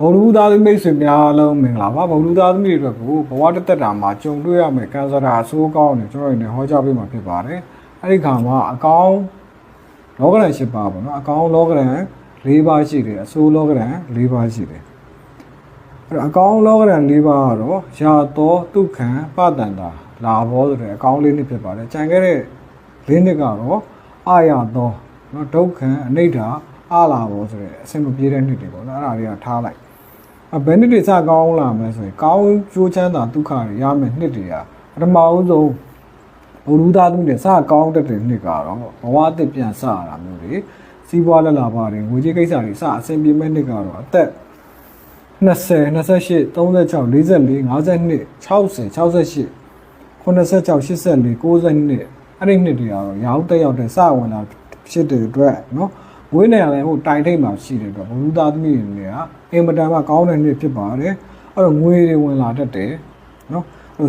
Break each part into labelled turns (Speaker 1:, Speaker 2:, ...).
Speaker 1: ဘုံလူသားသမီးမိတ်ဆွေများအားလုံးမင်္ဂလာပါဘုံလူသားသမီးတွေအတွက်ကိုဘဝတစ်သက်တာမှာကြုံတွေ့ရမယ့်ကန်ဆာတာအဆိုးကောင်းတွေကျွန်တော်တို့နေဟောကြားပေးမှာဖြစ်ပါတယ်အဲ့ဒီခါမှာအကောင်းလောကရန်၈ပါးပေါ့နော်အကောင်းလောကရန်၄ပါးရှိတယ်အဆိုးလောကရန်၄ပါးရှိတယ်အဲ့တော့အကောင်းလောကရန်၄ပါးကတော့ရာသောဒုက္ခံပတန်တာလာဘောဆိုတဲ့အကောင်းလေးနှစ်ဖြစ်ပါတယ်ကြံခဲ့တဲ့လေးနှစ်ကတော့အာရသောနော်ဒုက္ခံအနိဋ္ဌာအာလာဘောဆိုတဲ့အဆင်မပြေတဲ့နှစ်တွေပေါ့နော်အဲ့ဒါတွေကထားလိုက် အဘယ်နှစ်တွေစကောင်းလာမလဲဆိုရင်ကောင်းကျိုးချမ်းသာဒုက္ခတွေရမယ်နှစ်တွေကပထမဦးဆုံးဘုရုသားသမီးတွေစကောင်းတတ်တဲ့နှစ်ကတော့ဘဝအသစ်ပြန်စရတာမျိုးတွေစီးပွားလက်လာပါတယ်ငွေကြေးကိစ္စတွေစအဆင်ပြေမဲ့နှစ်ကတော့အသက်20 28 36 44 52 60 68 86 84 92အဲ့ဒီနှစ်တွေကတော့ရောင်းတက်ရောက်တဲ့စဝင်လာဖြစ်တဲ့အတွက်เนาะ ဝင်းနေရလဲဟိုတိုင်ထိတ်မှာရှိတယ်တော့ဘုသူသားသမီးတွေကအင်မတန်မှကောင်းတဲ့နှစ်ဖြစ်ပါတယ်အဲ့တော့ငွေတွေဝင်လာတတ်တယ်နော်ဟို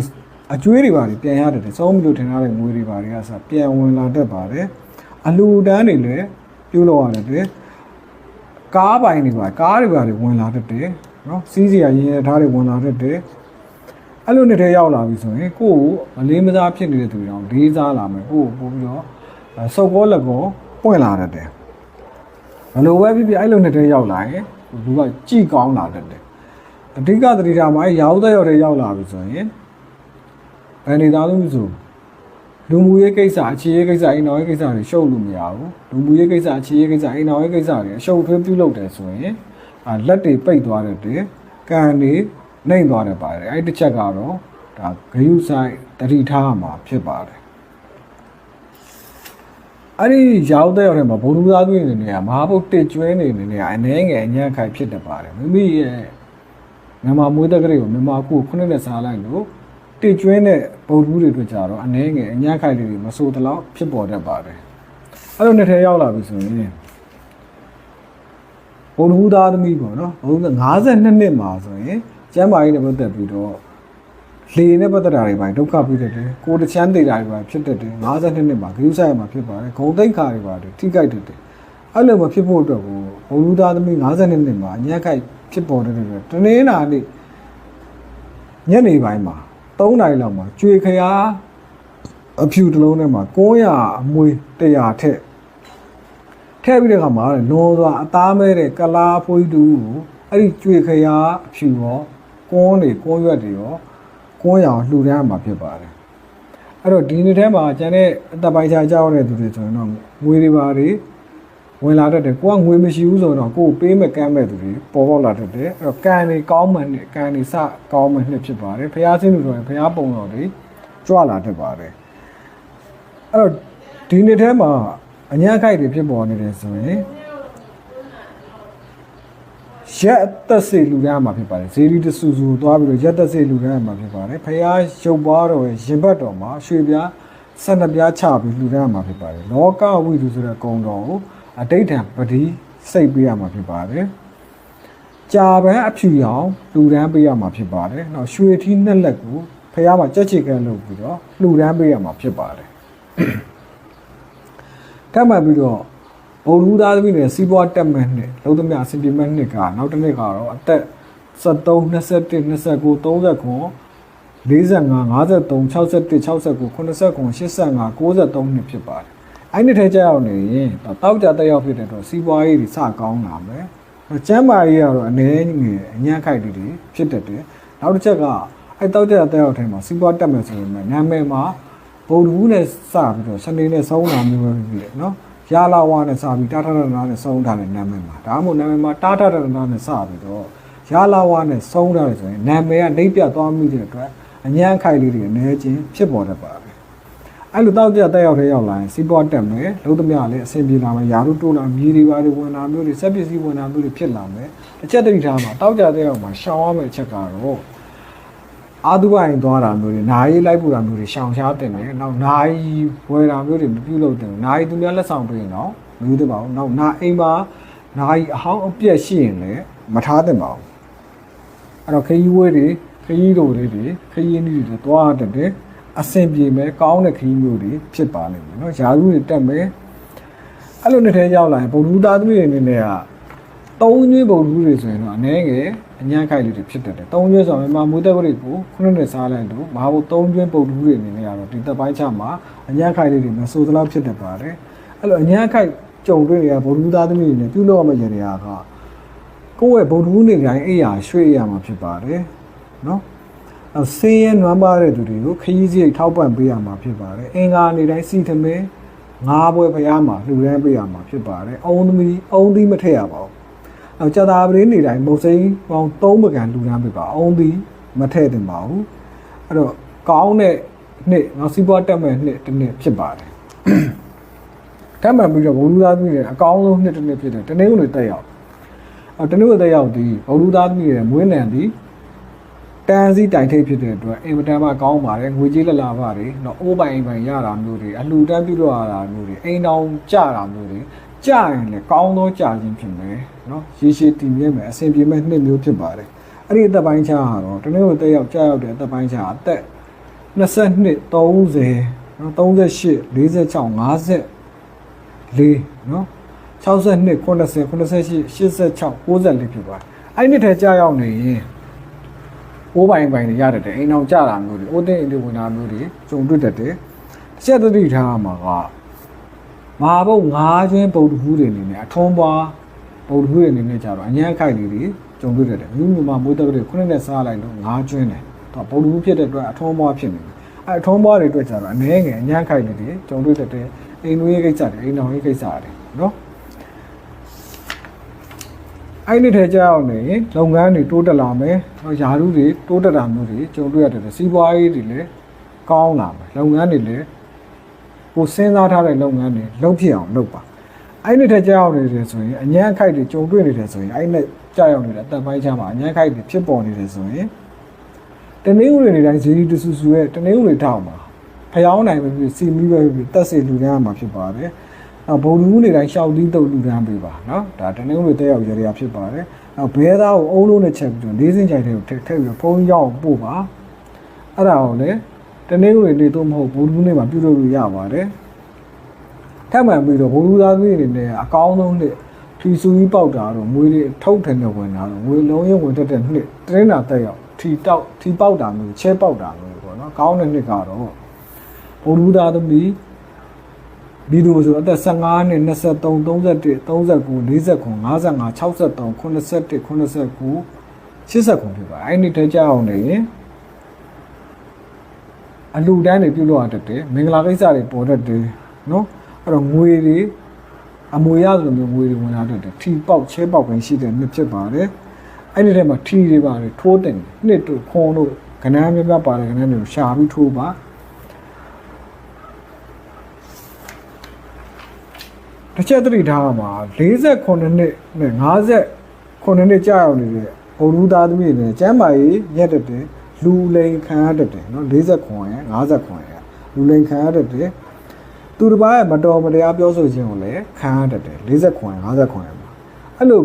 Speaker 1: အကျွေးတွေပါပြန်ရတယ်စောင်းမလို့ထင်ထားတဲ့ငွေတွေပါတွေကဆပြန်ဝင်လာတတ်ပါတယ်အလူတန်းတွေလည်းပြုလုပ်ရတယ်တဲ့ကားပိုင်တွေပါကားတွေပါတွေဝင်လာတတ်တယ်နော်စီးစရာရင်းရထားတွေဝင်လာတတ်တယ်အဲ့လိုနဲ့တည်းရောက်လာပြီဆိုရင်ကိုယ့်ကိုမလေးမစားဖြစ်နေတဲ့သူတွေတော့ဒေးစားလာမယ်ကိုယ့်ကိုပို့ပြီးတော့စုပ်ကောလက်ကောပွင့်လာတတ်တယ် ဘယ်လိုပဲဖြစ်ဖြစ်အဲ့လိုနှစ်ထဲရောက်လာရင်လူကကြည်ကောင်းလာတတ်တယ်အဓိကသတိထားမှာရောက်တဲ့ရောက်တဲ့ရောက်လာပြီဆိုရင်ဘယ်နေသားလို့မဆိုလူမှုရေးကိစ္စအခြေရေးကိစ္စအိမ်တော်ရေးကိစ္စတွေရှုပ်လို့မရဘူးလူမှုရေးကိစ္စအခြေရေးကိစ္စအိမ်တော်ရေးကိစ္စတွေအရှုပ်ထွေးပြုလုပ်တယ်ဆိုရင်အာလက်တွေပိတ်သွားတဲ့တည်းကံတွေနှိမ့်သွားတယ်ပါတယ်အဲ့ဒီတစ်ချက်ကတော့ဒါဂယုဆိုင်တတိထားရမှာဖြစ်ပါတယ် အဲ့ဒီရောက်တဲ့ရောက်တဲ့မှာဘုံလူသားသွင်းနေနေကမဟာဘုတ်တစ်ကျွဲနေနေနေကအနှဲငယ်အညံ့ခိုင်ဖြစ်တယ်ပါတယ်မိမိရဲ့မြန်မာမွေးတက်ကလေးကိုမြန်မာခုခုနှစ်နဲ့စားလိုက်လို့တစ်ကျွဲနဲ့ဘုံလူတွေအတွက်ကြတော့အနှဲငယ်အညံ့ခိုင်လေးတွေမဆိုးတလောက်ဖြစ်ပေါ်တတ်ပါတယ်အဲ့လိုနှစ်ထဲရောက်လာပြီဆိုရင်ဘုံလူသားသမီးပေါ့နော်ဘုံ52နှစ်မှာဆိုရင်ကျမ်းမာရေးနဲ့ပတ်သက်ပြီးတော့ လေနဲ့ပတ်သက်တာတွေပိုင်းဒုက္ခပြီးတတ်တယ်ကိုယ်တချမ်းသေးတာတွေပိုင်းဖြစ်တတ်တယ်52နှစ်မှာဂရုစိုက်ရမှာဖြစ်ပါတယ်ဂုံတိတ်ခါတွေပါတယ်ထိကြိုက်တတ်တယ်အဲ့လိုမဖြစ်ဖို့အတွက်ကိုဘုံလူသားသမီး52နှစ်မှာအညက်ခိုက်ဖြစ်ပေါ်တဲ့အတွက်တနင်္လာနေ့ညနေပိုင်းမှာ3နာရီလောက်မှာကြွေခရားအဖြူတစ်လုံးထဲမှာ900အမွေ100ထက်ထည့်ပြီးတဲ့အခါမှာလွန်စွာအသားမဲတဲ့ကလာဖွေးတူကိုအဲ့ဒီကြွေခရားအဖြူရောကွန်းတွေကွန်းရွက်တွေရော ကွန်းရအောင်လှူဒန်းရမှာဖြစ်ပါတယ်အဲ့တော့ဒီနေ့ထဲမှာကျန်တဲ့အသက်ပိုင်းခြားကြောက်တဲ့သူတွေဆိုရင်တော့ငွေတွေပါတွေဝင်လာတတ်တယ်ကိုကငွေမရှိဘူးဆိုတော့ကိုကိုပေးမဲ့ကမ်းမဲ့သူတွေပေါ်ပေါက်လာတတ်တယ်အဲ့တော့ကံတွေကောင်းမှန်နဲ့ကံတွေစကောင်းမှန်နှစ်ဖြစ်ပါတယ်ဖះဆင်းလို့ဆိုရင်ဖះပုံတော်တွေကြွလာတတ်ပါတယ်အဲ့တော့ဒီနေ့ထဲမှာအညာခိုက်တွေဖြစ်ပေါ်နေတယ်ဆိုရင် ရက်အသက်စေလူရမ်းမှာဖြစ်ပါတယ်ဇေဒီတဆူဆူသွားပြီးတော့ရက်သက်စေလူရမ်းမှာဖြစ်ပါတယ်ဖះရုပ်ပွားတော်ရဲ့ရင်ဘတ်တော်မှာရွှေပြားဆက်နှစ်ပြားချပြီးလူရမ်းမှာဖြစ်ပါတယ်လောကဝိတုဆိုတဲ့ကုံတော်ကိုအတိတ်ထံပတိစိတ်ပေးရမှာဖြစ်ပါတယ်ကြာပန်းအဖြူရောင်လူရမ်းပေးရမှာဖြစ်ပါတယ်နောက်ရွှေထီးနှစ်လက်ကိုဖះမှာကြက်ချစ်ကန်းလုပ်ပြီးတော့လူရမ်းပေးရမှာဖြစ်ပါတယ်ကမှတ်ပြီးတော့ ဘုံလူသားသမီးတွေစီးပွားတက်မဲ့နှစ်လုံးသမျှအစဉ်ပြေမဲ့နှစ်ကနောက်တစ်နှစ်ကတော့အသက်73 21 29 30ခွန်45 53 61 69 89 85 93နှစ်ဖြစ်ပါတယ်။အဲ့ဒီထဲကျရောက်နေရင်တောက်ကြတက်ရောက်ဖြစ်တဲ့တော့စီးပွားရေးတွေစကောင်းလာမယ်။ကျမ်းမာရေးကတော့အနေငယ်အညံ့ခိုက်တွေဖြစ်တတ်တယ်။နောက်တစ်ချက်ကအဲ့တောက်ကြတက်ရောက်ထဲမှာစီးပွားတက်မယ်ဆိုရင်နာမည်မှာဗုဒ္ဓဘူးနဲ့စပြီးတော့စနေနဲ့ဆုံးလာမျိုးပဲဖြစ်ဖြစ်နော်။ ရလာဝါနဲ့စပြီးတာထထနာနဲ့ဆုံးထားတဲ့နာမည်မှာဒါမှမဟုတ်နာမည်မှာတာထထနာနဲ့စပြီးတော့ရလာဝါနဲ့ဆုံးထားတယ်ဆိုရင်နာမည်ကနှိပ်ပြသွားမိတဲ့အတွက်အညံ့ခိုက်လေးတွေအနေချင်းဖြစ်ပေါ်တတ်ပါတယ်။အဲ့လိုတောက်ကြတက်ရောက်တဲ့ရောက်လာရင်စီးပွားတက်မယ်လုံးသမျှလည်းအဆင်ပြေလာမယ်ယာတို့တိုးလာမြေတွေပါတွေဝင်လာမျိုးတွေစက်ပစ္စည်းဝင်လာမျိုးတွေဖြစ်လာမယ်။တစ်ချက်တတိထားမှာတောက်ကြတက်ရောက်မှာရှောင်ရမယ့်အချက်ကတော့ အာသုဘရင်သွားတာမျိုးတွေနာရီလိုက်ပူတာမျိုးတွေရှောင်ရှားတင်တယ်နောက်နာရီဝယ်တာမျိုးတွေမပြုတ်လို့တင်နာရီသူများလက်ဆောင်ပေးရင်တော့မယူတင်ပါဘူးနောက်နာအိမ်မှာနာရီအဟောင်းအပြက်ရှိရင်လည်းမထားတင်ပါဘူးအဲ့တော့ခရီးဝဲတွေခရီးတို့တွေတွေခရီးနည်းတွေသွားတတ်တယ်အဆင်ပြေမယ်ကောင်းတဲ့ခရီးမျိုးတွေဖြစ်ပါလိမ့်မယ်နော်ယာရုတွေတက်မယ်အဲ့လိုနဲ့ထဲရောက်လာရင်ဗုဒ္ဓသားသမီးတွေအနေနဲ့က သုံးညွှန်းပုံလူတွေဆိုရင်တော့အနည်းငယ်အညံ့ခိုက်လူတွေဖြစ်တတ်တယ်သုံးညွှန်းဆိုတော့မြန်မာမူသက်ဝိရိကိုခုနှစ်နှစ်စားလိုက်လို့မဟာဘုသုံးညွှန်းပုံလူတွေအနေနဲ့ကတော့ဒီသက်ပိုင်းချမှာအညံ့ခိုက်လူတွေမဆိုးသလောက်ဖြစ်တတ်ပါတယ်အဲ့လိုအညံ့ခိုက်ကြုံတွေ့နေတဲ့ဗုဒ္ဓသားသမီးတွေနဲ့ပြုလုပ်ရမယ့်ရည်ရကကိုယ့်ရဲ့ဗုဒ္ဓဦးနေတိုင်းအိယာရွှေ့ရမှာဖြစ်ပါတယ်နော်အစင်းရဲ့နွမ်းပါတဲ့သူတွေကိုခရီးစရိတ်ထောက်ပံ့ပေးရမှာဖြစ်ပါတယ်အင်္ဂါနေတိုင်းစီသမင်းငါးပွဲဖျားမှာလှူဒန်းပေးရမှာဖြစ်ပါတယ်အုံသမီးအုံသီးမထည့်ရပါဘူး အဲကြာတာပရင်းနေတိုင်းမုတ်စိမ်းပေါင်း3ပကံလူတန်းပြပါအောင်သည်မထည့်တင်ပါဘူးအဲ့တော့ကောင်းတဲ့နှစ်နော်စီးပွားတက်မဲ့နှစ်တစ်နှစ်ဖြစ်ပါတယ်တတ်မှန်ပြီးတော့ဘုလူသားသမီးတွေအကောင်းဆုံးနှစ်တစ်နှစ်ဖြစ်တယ်တနေ့ဦးတွေတက်ရောက်အဲတနေ့ဦးတက်ရောက်သည်ဘုလူသားသမီးတွေမွေးနံသည်တန်စီတိုင်ထိပ်ဖြစ်တဲ့အတွက်အင်မတန်မှကောင်းပါတယ်ငွေကြေးလလာပါတယ်နော်အိုးပိုင်အိမ်ပိုင်ရတာမျိုးတွေအလှူတန်းပြုလို့ရတာမျိုးတွေအိမ်တောင်ကြတာမျိုးတွေ ကြရင်လည်းကောင်းသောကြခြင်းဖြစ်မယ်နော်ရေရှည်တည်မြဲမယ်အဆင်ပြေမဲ့နှစ်မျိုးဖြစ်ပါတယ်အဲ့ဒီအသက်ပိုင်းခြားကတော့တနေ့ကိုတက်ရောက်ကြာရောက်တဲ့အသက်ပိုင်းခြားအသက်22 30နော်38 46 50 4နော်62 90 88 86 94ဖြစ်ပါတယ်အဲ့ဒီနှစ်ထဲကြာရောက်နေရင်အိုးပိုင်ပိုင်တွေရတတ်တယ်အိမ်အောင်ကြတာမျိုးတွေအိုးသိမ့်အိမ်တွေဝင်တာမျိုးတွေကြုံတွေ့တတ်တယ်တစ်ချက်သတိထားရမှာက မဟာဘုတ်၅ကျွင်းပုံတူဟူးတွေအနေနဲ့အထုံးပွားပုံတူဟူးတွေအနေနဲ့ကြတော့အញ្ញမ်းခိုက်လေးတွေကြုံတွေ့တတ်တယ်မြို့မြို့မှာမိုးတက်ကလေးခုနှစ်နဲ့စားလိုက်လို့၅ကျွင်းတယ်တော့ပုံတူဟူးဖြစ်တဲ့အတွက်အထုံးပွားဖြစ်နေတယ်အဲအထုံးပွားတွေအတွက်ကြတော့အနည်းငယ်အញ្ញမ်းခိုက်လေးတွေကြုံတွေ့တတ်တယ်အိမ်နွေးရေးကိစ္စတွေအိမ်တော်ရေးကိစ္စတွေနော် အဲ့ဒီထဲကြောက်နေလုပ်ငန်းတွေတိုးတက်လာမယ်။ဟောယာရုတွေတိုးတက်တာမျိုးတွေကြုံတွေ့ရတယ်စီးပွားရေးတွေလည်းကောင်းလာမယ်။လုပ်ငန်းတွေလည်း ကိုစဉ်းစားထားတဲ့လုပ်ငန်းတွေလုပ်ဖြစ်အောင်လုပ်ပါအဲ့ဒီထက်ကြောက်နေတယ်ဆိုရင်အញ្ញမ်းခိုက်တွေကြုံတွေ့နေတယ်ဆိုရင်အဲ့ဒီနဲ့ကြောက်ရောက်နေတဲ့အတန်ပိုင်းချမှာအញ្ញမ်းခိုက်တွေဖြစ်ပေါ်နေတယ်ဆိုရင်တနည်းဥတွေနေတိုင်းဇီရီတဆူဆူရဲ့တနည်းဥတွေထောက်မှာဖျောင်းနိုင်ပဲဖြစ်စီမီပဲဖြစ်တက်စေလူရမ်းမှာဖြစ်ပါတယ်အဘုံလူနေတိုင်းရှောက်သီးတုပ်လူရမ်းပေးပါနော်ဒါတနည်းဥတွေတက်ရောက်ရရဖြစ်ပါတယ်နောက်ဘဲသားကိုအုံးလုံးနဲ့ချက်ပြီးတော့၄စင်းချိုင်တွေကိုထည့်ထည့်ပြီးတော့ဖုံးရောက်ပို့ပါအဲ့ဒါကိုလည်း တနင်္ဂနွေနေ့သို့မဟုတ်ဘုံလူနေမှာပြုလုပ်လို့ရပါတယ်ထပ်မှန်ပြီးတော့ဘုံလူသားသမီးအနေနဲ့အကောင်းဆုံးနှစ်ထီဆူကြီးပေါက်တာတော့ငွေတွေထုတ်ထည်နေဝင်တာတော့ငွေလုံးရဝင်တတ်တဲ့နှစ်တရင်နာတက်ရောက်ထီတောက်ထီပေါက်တာမျိုးချဲပေါက်တာမျိုးပေါ့နော်ကောင်းတဲ့နှစ်ကတော့ဘုံလူသားသမီးဘီဒူဆိုအသက်15နှစ်23 31 39 49 55 63 81 89 89ဖြစ်ပါအဲ့ဒီထဲကြအောင်နေရင် အလူတန်းတွေပြုတ်လို့ရတတ်တယ်မင်္ဂလာကိစ္စတွေပေါ်တတ်တယ်နော်အဲ့တော့ငွေတွေအမွေရဆိုလိုမျိုးငွေတွေဝင်လာတတ်တယ်ထီပေါက်ချဲပေါက်ပင်ရှိတဲ့နှစ်ဖြစ်ပါတယ်အဲ့ဒီထဲမှာထီတွေပါတယ်ထိုးတင်တယ်နှစ်တို့ခွန်တို့ကဏ္ဍများများပါတယ်ကဏ္ဍတွေကိုရှာပြီးထိုးပါတစ်ချက်သတိထားရမှာ48နှစ်နဲ့50နှစ်ကြာရောက်နေတဲ့ဘုံလူသားသမီးတွေနဲ့ကျမ်းမာရေးရက်တက်တယ် လူလိန်ခံရတတ်တယ်နော်40ခွန်ရ50ခွန်ရလူလိန်ခံရတတ်တယ်သူတစ်ပါးရဲ့မတော်မတရားပြောဆိုခြင်းကိုလည်းခံရတတ်တယ်40ခွန်ရ50ခွန်ရမှာအဲ့လို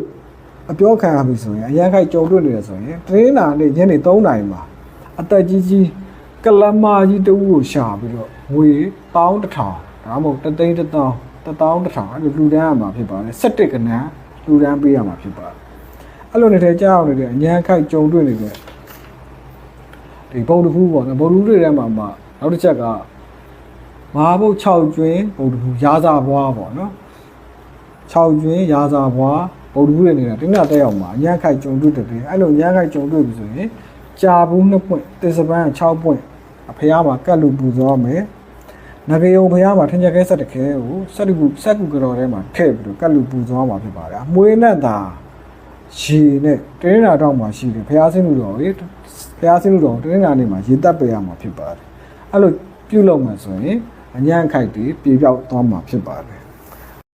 Speaker 1: အပြောခံရပြီဆိုရင်အရန်ခိုက်ကြုံတွေ့နေတယ်ဆိုရင်တရင်းနာနေ့ညနေ3နာရီမှာအသက်ကြီးကြီးကလမကြီးတူကိုရှာပြီးတော့ငွေပေါင်းတစ်ထောင်ဒါမှမဟုတ်တသိန်းတစ်သောင်းတစ်သောင်းတစ်ထောင်အဲ့လိုလူတန်းရမှာဖြစ်ပါတယ်17ကနန်းလူတန်းပေးရမှာဖြစ်ပါတယ်အဲ့လိုနေတဲ့ကြောက်နေတဲ့အញ្ញံခိုက်ကြုံတွေ့နေတဲ့ ဒီပုံတစ်ခုပေါ့နော်ပုံတစ်ခုတွေထဲမှာမှနောက်တစ်ချက်ကမဟာဘုတ်6ကျွင်းပုံတစ်ခုရာဇာဘွားပေါ့နော်6ကျွင်းရာဇာဘွားပုံတစ်ခုတွေနေတာတင်းတာတက်ရောက်မှာအညာခိုက်ကြုံတွေ့တယ်အဲ့လိုအညာခိုက်ကြုံတွေ့ပြီဆိုရင်ကြာဘူး2ပွင့်တစ္ဆပန်း6ပွင့်အဖះမှာကတ်လို့ပူဇော်မယ်နဂယုံဘုရားမှာထင်ကြခဲဆက်တခဲကိုစက်ကူစက်ကူကတော်ထဲမှာထည့်ပြီးတော့ကတ်လူပူဇော်မှာဖြစ်ပါတယ်။အမွေးနဲ့သာရေနဲ့တင်းနာတော့မှာရှိတယ်ဘုရားဆင်းလူတော်ကြီး ဘုရားဆင်းလူတော်တရင်းနာနေမှာရေတက်ပေးရမှာဖြစ်ပါတယ်အဲ့လိုပြုလုပ်မှဆိုရင်အញ្ញံခိုက်တွေပြေပြောက်သွားမှာဖြစ်ပါတယ်